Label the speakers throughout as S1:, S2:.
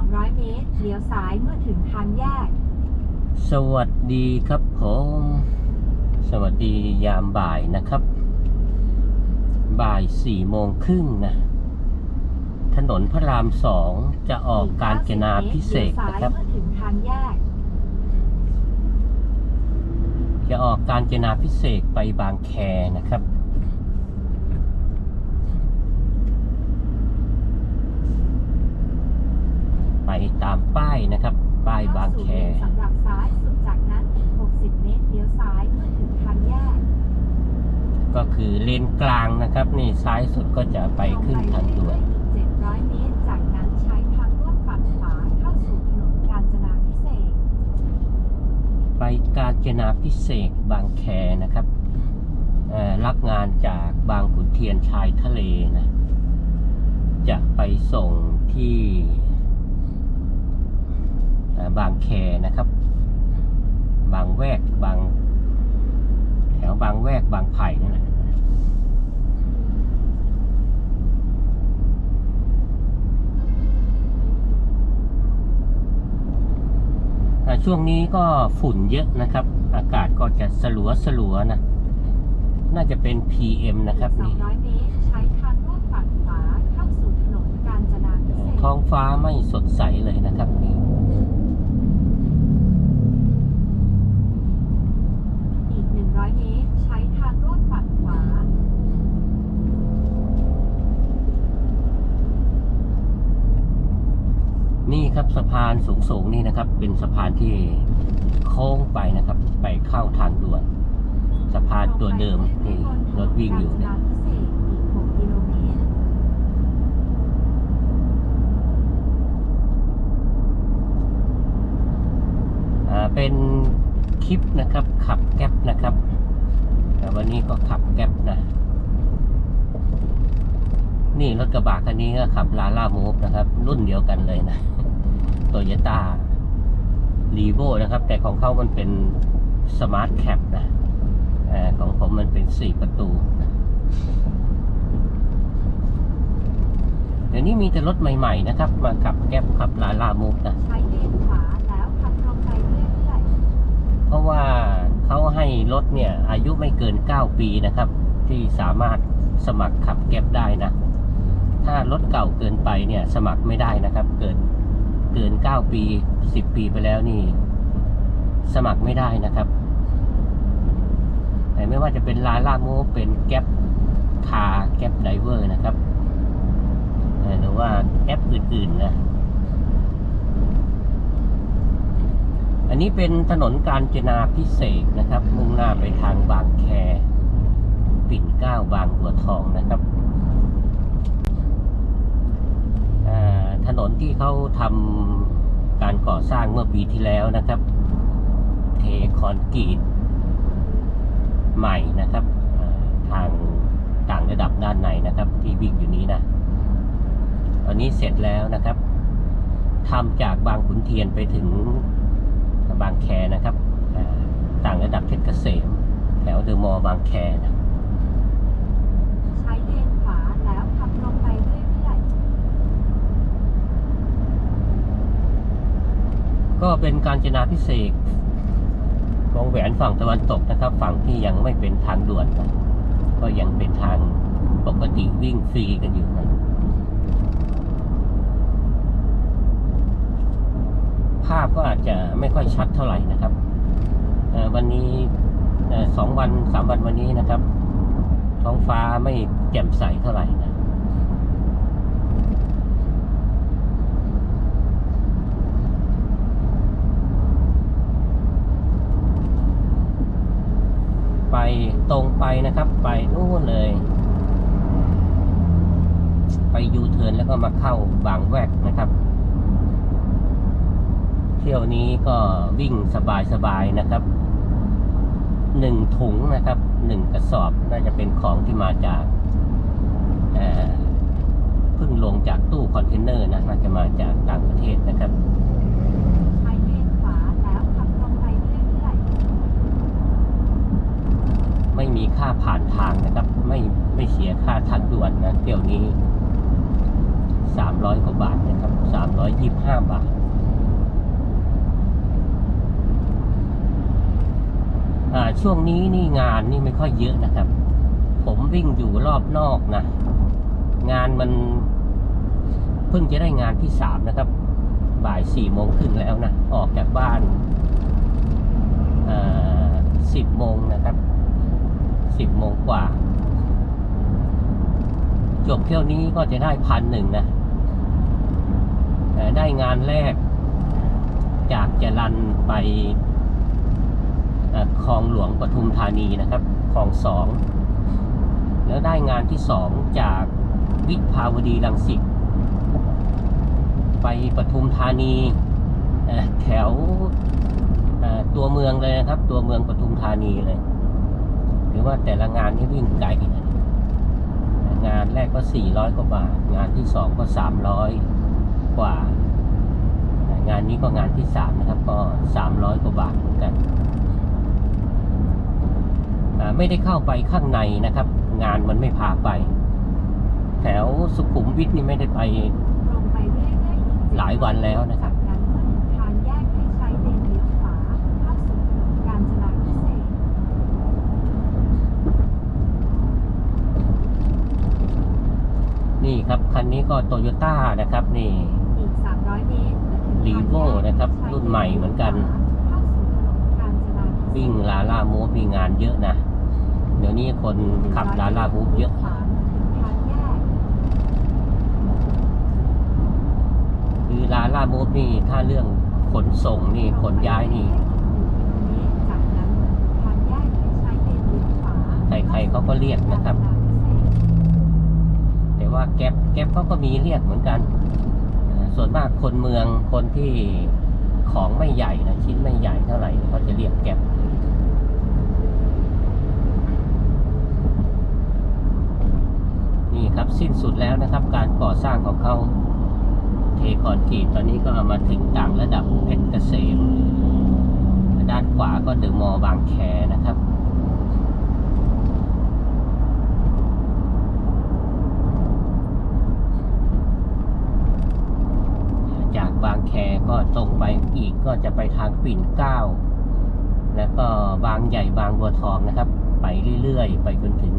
S1: 200 เมตร เลี้ยวซ้ายเมื่อถึงทางแยก
S2: สวัสดีครับผม สวัสดียามบ่ายนะครับ บ่ายสี่โมงครึ่งนะ ถนนพระรามสองจะออกการจนาพิเศษก
S1: เลี้ยวซ้าย
S2: นะครับ
S1: เมื่อถึงทางแยก
S2: จะออกการจนาพิเศษกไปบางแคนะครับ ไปตามป้ายนะครับ ป้ายบางแค
S1: เข้สู่เลนสำหรับซ้ายสุดจากนั้นอีก60 เมตรเลี้ยวซ้ายเมื่อถึงทางแยก
S2: ก็คือเลนกลางนะครับ นี่ซ้ายสุดก็จะไปขึ้นทางด่วน
S1: อีก700 เมตรจากนั้นใช้ทางร่วมฝั่งขวาเข้าสู่ถนนกาญจนาพิเศษก
S2: ไปกาญจนาพิเศษกบางแคนะครับเอ่อรับงานจากบางขุนเทียนชายทะเลนะ จะไปส่งที่เอ่อ บางแคนะครับ บางแวกบาง แถวบางแวกบางไผ่นั่นแหละแต่ช่วงนี้ก็ฝุ่นเยอะนะครับ อากาศก็จะสลัวสลัวๆนะ น่าจะเป็น PM นะครับนี่
S1: 200เมตรใช้ทางร่วมฝั่งขวาเข้าสู่ถนนกาญจนาพิเศษก
S2: ท้องฟ้าไม่สดใสเลยนะครับนี่ นี่ครับสะพานสูงๆนี่นะครับ เป็นสะพานที่โค้งไปนะครับ ไปเข้าทางด่วน สะพานตัวเดิมนี่รถวิ่งอยู่เนี่ย
S1: เศษกอีก6กิโลเมตร
S2: อ่าเป็นคลิปนะครับ ขับแก๊ปนะครับแต่วันนี้ก็ขับแก๊ปนะ นี่รถกระบะคันนี้ก็ขับลาล่ามูฟนะครับ รุ่นเดียวกันเลยนะ โตโยต้ารีโวนะครับ แต่ของเขามันเป็นสมาร์ทแคปนะเออของผมมันเป็นสี่ประตูนะเดี๋ยวนี้มีแต่รถใหม่ ๆ นะครับ มาขับแก๊ปขับลาล่ามูฟนะ
S1: ใช้เลนขวาแล้วขับตรงไปเรื่อย
S2: เพราะว่าเขาให้รถเนี่ย อายุไม่เกิน 9 ปีนะครับ ที่สามารถสมัครขับแก๊ปได้นะ ถ้ารถเก่าเกินไปเนี่ย สมัครไม่ได้นะครับ เกิน เกิน 9 ปี 10 ปีไปแล้วนี่ สมัครไม่ได้นะครับ แต่ไม่ว่าจะเป็นลาล่าโมเป็นแก๊ปคาแก๊ปไดเวอร์นะครับ หรือว่าแอปอื่นๆนะอันนี้เป็นถนนกาญจนาพิเศษนะครับ มุ่งหน้าไปทางบางแค ปิ่นเก้าบางบัวทองนะครับอ่า ถนนที่เขาทำการก่อสร้างเมื่อปีที่แล้วนะครับ เทคอนกรีตใหม่นะครับทางต่างระดับด้านในนะครับ ที่วิ่งอยู่นี้นะ ตอนนี้เสร็จแล้วนะครับทำจากบางขุนเทียนไปถึงบางแคนะครับต่างระดับเพชรเกษมแถวเดอะมอลล์บางแคนะ
S1: ๆ ใช้เลนขวาแล้วขับตรงไปเรื่อย
S2: ก็เป็นการจนาพิเศษกวงแหวนฝั่งตะวันตกนะครับ ฝั่งที่ยังไม่เป็นทางด่วนนะก็ยังเป็นทางปกติวิ่งฟรีกันอยู่นะภาพก็อาจจะไม่ค่อยชัดเท่าไหร่นะครับวันนี้สองวันสามวันวันนี้นะครับ ท้องฟ้าไม่แจ่มใสเท่าไหร่นะ ไป ตรงไปนะครับ ไปนู่นเลย ไปยูเทิร์นแล้วก็มาเข้าบางแวกนะครับ เที่ยวนี้ก็วิ่งสบายๆนะครับหนึ่งถุงนะครับหนึ่งกระสอบน่าจะเป็นของที่มาจากเอ่อเพิ่งลงจากตู้คอนเทนเนอร์นะน่าจะมาจากต่างประเทศนะครับ
S1: ๆ ใช้เลนขวาแล้วขับตรงไปเรื่อยๆ
S2: ไม่มีค่าผ่านทางนะครับ ไม่ไม่เสียค่าทางด่วนนะเที่ยวนี้สามร้อยกว่าบาทนะครับสามร้อย225บาทอ่าช่วงนี้นี่งานนี่ไม่ค่อยเยอะนะครับ ผมวิ่งอยู่รอบนอกนะ งานมันเพิ่งจะได้งานที่สามนะครับ บ่ายสี่โมงครึ่งแล้วนะ ออกจากบ้านสิบโมงนะครับ สิบโมงกว่า จบเที่ยวนี้ก็จะได้พันหนึ่งนะแต่ได้งานแรก จากจรันไปคลองหลวงปทุมธานีนะครับคลองสองแล้วได้งานที่สองจากวิภาวดีรังสิตไปปทุมธานีแถวตัวเมืองเลยนะครับ ตัวเมืองปทุมธานีเลย หรือว่าแต่ละงานนี่วิ่งไกลนะงานแรกก็ 400 กว่าบาท งานที่สองก็ 300 กว่า งานนี้ก็งานที่สามนะครับ ก็ 300 กว่าบาทเหมือนกันอ่าไม่ได้เข้าไปข้างในนะครับ งานมันไม่พาไป แถวสุขุมวิทนี่ไม่ได้ไป
S1: ตรงไปเรื่อยๆอีก
S2: หลายวันแล้วนะครับ
S1: จากนั้นเมื่อถึงทางแยกให้ใช้เลนเลี้ยวขวาเข้าสู่ถนนกาญจนาพิเศษก
S2: นี่ครับ คันนี้ก็โตโยต้านะครับนี่
S1: อีก300เมตรเมื่อถึงทางแยก
S2: Revo นะครับ รุ่นใหม่เหมือนกัน
S1: เข้าสู่ถนนกาญจนาพิเศษก
S2: วิ่งลาล่ามูฟมีงานเยอะนะ เดี๋ยวนี้คนขับลาล่ามูฟเยอะ
S1: ขวาเมื่อถึงทางแยก
S2: คือลาล่ามูฟนี่ถ้าเรื่องขนส่งนี่ขนย้ายนี่
S1: จากนั้นเมื่อถึงทางแยกให้ใช้เลนเลี้ยวขวา
S2: ใครๆเขาก็เรียกนะครับแต่ ว่าแก๊ปแก๊ปเขาก็มีเรียกเหมือนกัน ส่วนมากคนเมืองคนที่ของไม่ใหญ่นะชิ้นไม่ใหญ่เท่าไหร่เขาจะเรียกแก๊ปนี่ครับสิ้นสุดแล้วนะครับการก่อสร้างของเขาเทคอนกรีตตอนนี้ก็มาถึงต่างระดับเพชรเกษมด้านขวาก็เดอะมอลล์บางแคนะครับ จาก บางแคก็ตรงไปอีกก็จะไปทางปิ่นเกล้า แล้วก็บางใหญ่บางบัวทองนะครับ ไปเรื่อยๆ ไปจนถึง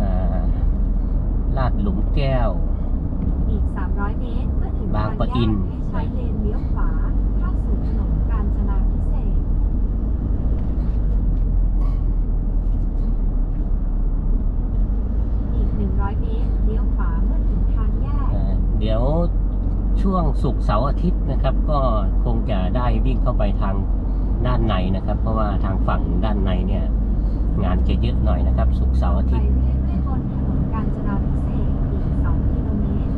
S2: อ่าลาดหลุมแก้ว
S1: อีก 300 เมตรเมื่อถึง
S2: บางปะอิน
S1: ให้ใช้เลนเลี้ยวขวาเข้าสู่ถนนกาญจนาพิเศษกอีก 100 เมตรเลี้ยวขวาเมื่อถึงทางแยก
S2: เอ่อเดี๋ยว ช่วงศุกร์เสาร์อาทิตย์นะครับ ก็คงจะได้วิ่งเข้าไปทางด้านในนะครับ เพราะว่าทางฝั่งด้านในเนี่ย งานจะเยอะหน่อยนะครับศุกร์เสาร์อา
S1: ไป
S2: ทิตย์
S1: เรื่อยๆบนถนนกาญจนาพิเศษกอีก2กิโลเมตร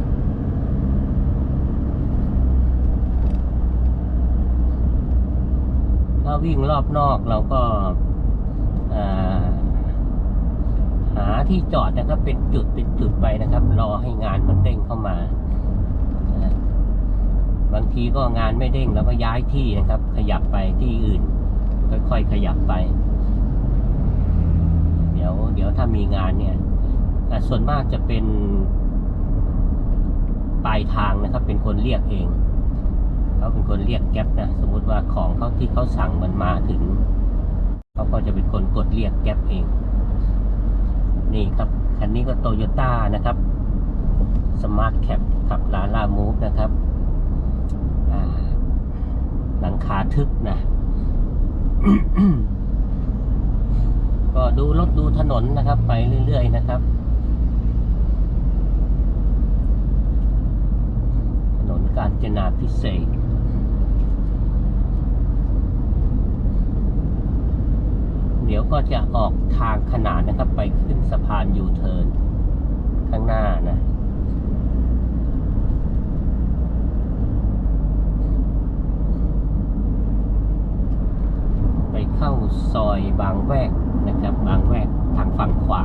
S2: ถ้าวิ่งรอบนอกเราก็อ่าหาที่จอดนะครับเป็นจุดเป็นจุดไปนะครับ รอให้งานมันเด้งเข้ามาอ่าบาง ทีก็งานไม่เด้งเราก็ย้ายที่นะครับ ขยับไปที่อื่น ค่อยๆขยับไป เดี๋ยว เดี๋ยวถ้ามีงานเนี่ยส่วนมากจะเป็นปลายทางนะครับ เป็นคนเรียกเองเขาเป็นคนเรียกแก๊ปนะสมมุติว่าของเขาที่เขาสั่งมันมาถึงเขาก็จะเป็นคนกดเรียกแก๊ปเอง นี่ครับคันนี้ก็โตโยต้านะครับสมาร์ทแคปขับลาล่ามูฟนะครับ หลังคาทึบนะ ก็ดูรถดูถนนนะครับ ไปเรื่อยๆนะครับ ถนนกาญจนาพิเศษกเดี๋ยวก็จะออกทางขนานนะครับ ไปขึ้นสะพานยูเทิร์นข้างหน้านะ ไป เข้าซอยบางแวกนะครับ บางแวกทางฝั่งขวา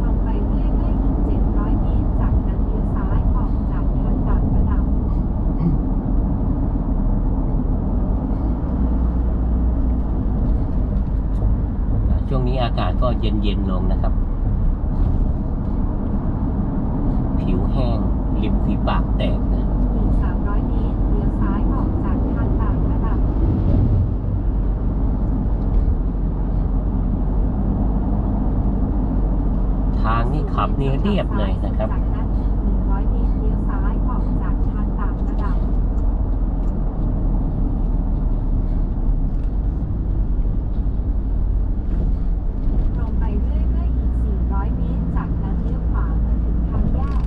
S1: ตรงไปเรื่อยๆอีก700 เมตร จากนั้นเลี้ยวซ้ายออกจากทางต่างระดับ
S2: อช่วงนี้อากาศก็เย็นๆลงนะครับ ผิวแห้งริมฝีปากแตกนะ
S1: อีก300เมตรเลี้ยวซ้ายออกจากทางต่างระดับ
S2: ทางนี่ขับนี่เรียบเลยนะครับ
S1: จากนั้นอีก100 เมตร เลี้ยวซ้ายออกจากทางต่างระดับ ตรงไปเรื่อยๆอีก 400 เมตร จากนั้นเลี้ยวขวาเมื่อถึงทางแยก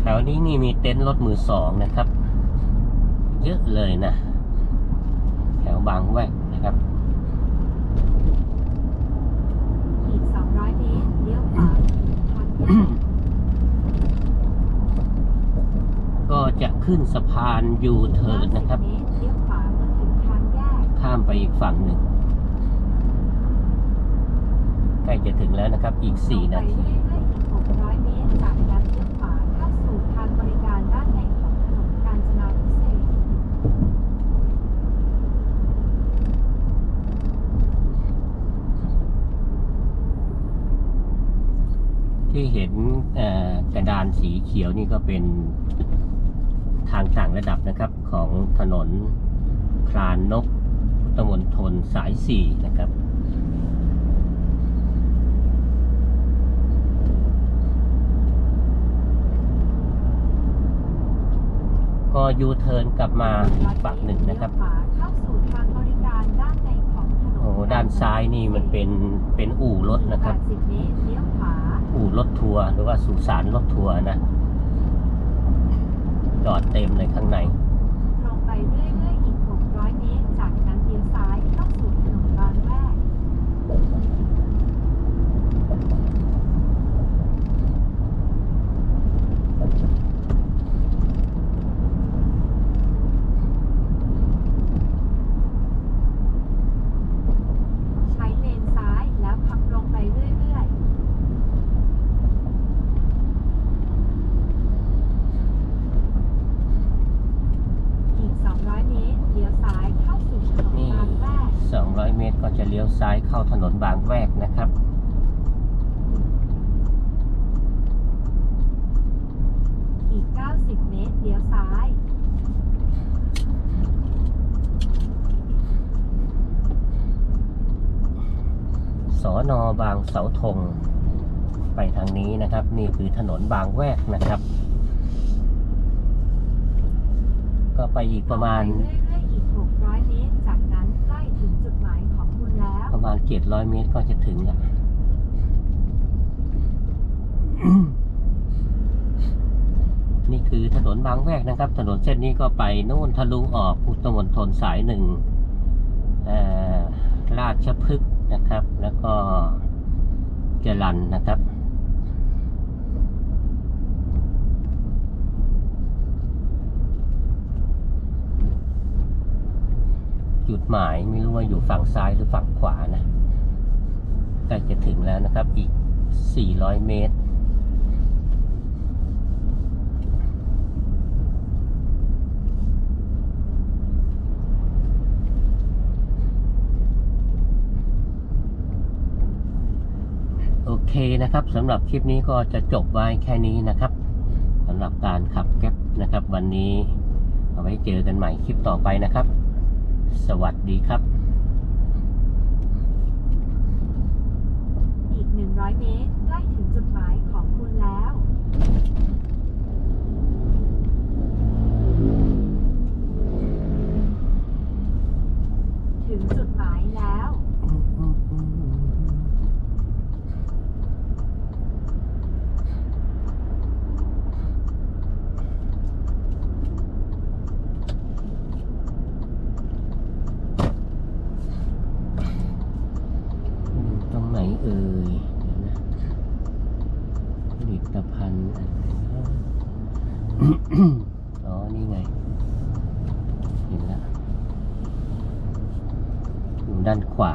S2: แถ วนี้นี่มีเต็นท์รถมือสองนะครับ เยอะเลยนะ แถวบางแวกนะครับ
S1: อีก200เมตรเลี้ยวขวาถึงทางแยก
S2: ก็จะขึ้นสะพานยูเทิร์นนะครับ
S1: 50เมตรเลี้ยวขวาเมื่อถึงทางแยก
S2: ข้ามไปอีกฝั่งหนึ่ง ใกล้จะถึงแล้วนะครับอีก 4 นาที
S1: ตรงไปเรื่อยๆอีก 600 เมตร จากนั้นเลี้ยวขวาเข้าสู่ทางบริการด้านในของถนนกาญจนาพิเศษก
S2: ที่เห็นเอ่อกระดานสีเขียวนี่ก็เป็นทางต่างระดับนะครับของถนนพรานนกตมณฑลสาย 4 นะครับ ก็ยูเทิร์นกลับมาอีกฝั่งหนึ่งนะครับ
S1: เลี้ยวขวาเข้าสู่ทางบริการด้านในของถนน
S2: โอ้โหด้านซ้ายนี่มันเป็นเป็นอู่รถนะครับ อู่รถทัวร์หรือว่าสุสานรถทัวร์นะ จอดเต็มเลยข้างใน
S1: ลงไปเรื่อยๆอีก 600 เมตร จากนั้นเลี้ยวซ้ายเข้าสู่ถนนบางแวก ใช้เลนซ้ายแล้วขับตรงไปเรื่อยๆ อีก 200 เมตร เลี้ยวซ้ายเข้าสู่ถนน
S2: นี่
S1: บางแวก
S2: 200 เมตรก็จะเลี้ยวซ้ายเข้าถนนบางแวกนะครับ
S1: อีก 90 เมตร เลี้ยวซ้าย
S2: สอ นอบางเสาธงไปทางนี้นะครับ นี่คือถนนบางแวกนะครับ ก็ไปอีกประมาณ
S1: ไปเรื่อยๆอีก600เมตรจากนั้นใกล้ถึงจุดหมายของคุณแล้ว
S2: ประมาณ700เมตรก็จะถึงแล้วนี่คือถนนบางแวกนะครับ ถนนเส้นนี้ก็ไปนู่นทะลุออกพุทธมณฑลสายหนึ่งเอ่อราชพฤกษ์ นะครับ แล้วก็เจรันนะครับจุดหมายไม่รู้ว่าอยู่ฝั่งซ้ายหรือฝั่งขวานะใกล้จะถึงแล้วนะครับอีก 400 เมตร โอ เคนะครับสำหรับคลิปนี้ก็จะจบไว้แค่นี้นะครับสำหรับการขับแก๊ปนะครับ วันนี้เอาไว้เจอกันใหม่คลิปต่อไปนะครับ สวัสดีครับ
S1: อีก 100 เมตร ใกล้ถึงจุดหมายของคุณแล้ว ถึงจุดหมายแล้ว
S2: อยู่ ตรงไหนเอ่ยผลิตภัณฑ์อ๋อ นี่ไง เห็นแล้วอยู่ด้านขวา